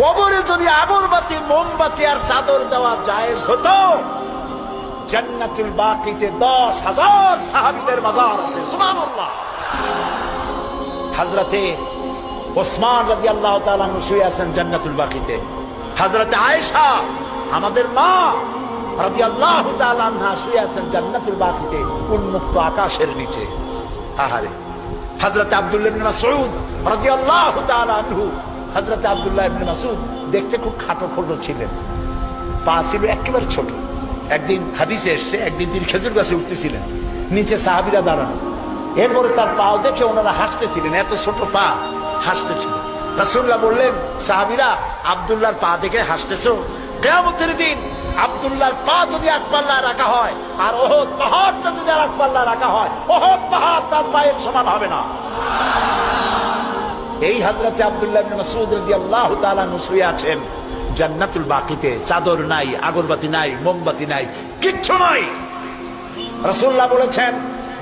কবরে যদি আগরবাতি, মোমবাতি আর চাদর দেওয়া জায়েজ হতো, জান্নাতুল বাকিতে দশ হাজার সাহাবিদের মাজার আছে। সুবহানাল্লাহ। হাজরাতে ওসমান রাজি আল্লাহ শুয়ে আছেন জান্নাতুল বাকিতে। হাজরাতে আয়েশা, আমাদের মা রাজি আল্লাহ শুয়ে আছেন জান্নাতুল বাকিতে, উন্মুক্ত আকাশের নিচে। আহারে। হাজরত আব্দুল্লাহ ইবনে মাসউদ রাদিয়াল্লাহু তাআলা আবদুল্লাহ ইবনে মাসউদ দেখতে খুব খাটো খোটো ছিলেন। পা ছিল একেবারে ছোট। একদিন হাদিসে এসছে, একদিন তিনি খেজুর গাছে উঠতেছিলেন। নিচে সাহাবিরা দাঁড়ানো। এরপরে তার পাও দেখে ওনারা হাসতেছিলেন, এত ছোট পা হাসতেছিলেন রাসূলুল্লাহ বললেন, সাহাবিরা, আব্দুল্লাহর পা দেখে হাসতেছো? কেয়ামতের দিন আব্দুল্লাহর পা যদি এক পাল্লায় রাখা হয়, আর ওহদ পাহাড়টা যদি আর এক পাল্লায় রাখা হয়, ওহদ পাহাড় তার পায়ের সমান হবে না। এই হাজরতে আব্দুল্লাহ রাদিয়াল্লাহু তাআলা শুয়ে আছেন। জান্নাতুল বাকিতে, চাদর নাই, আগরবাতি নাই, মোমবাতি নাই, কিচ্ছু নাই। রসুল্লাহ বলেছেন,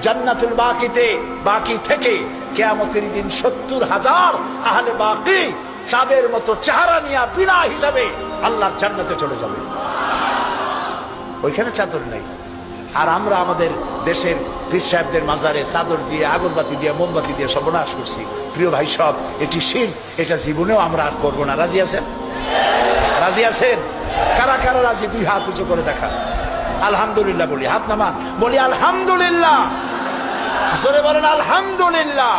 জান্নাতুল বাকিতে, বাকি থেকে কিয়ামতের দিন সত্তর হাজার আহলে বাকি চাঁদের মতো চেহারা নিয়ে বিনা হিসাবে আল্লাহর জান্নাতে চলে যাবে। ওইখানে চাদর নেই। আর আমরা আমাদের দেশের পীর সাহেবদের মাজারে চাদর দিয়ে, আগরবাতি দিয়ে, মোমবাতি দিয়ে সর্বনাশ করছি। প্রিয় ভাই সব, এটি শির এটা জীবনেও আমরা আর করব না। রাজি আছেন? রাজি আছেন? কারা কারা রাজি? দুই হাত উঁচু করে দেখা আলহামদুলিল্লাহ বলি, হাত নামান। বলি, আলহামদুলিল্লাহ। বলেন, আলহামদুলিল্লাহ।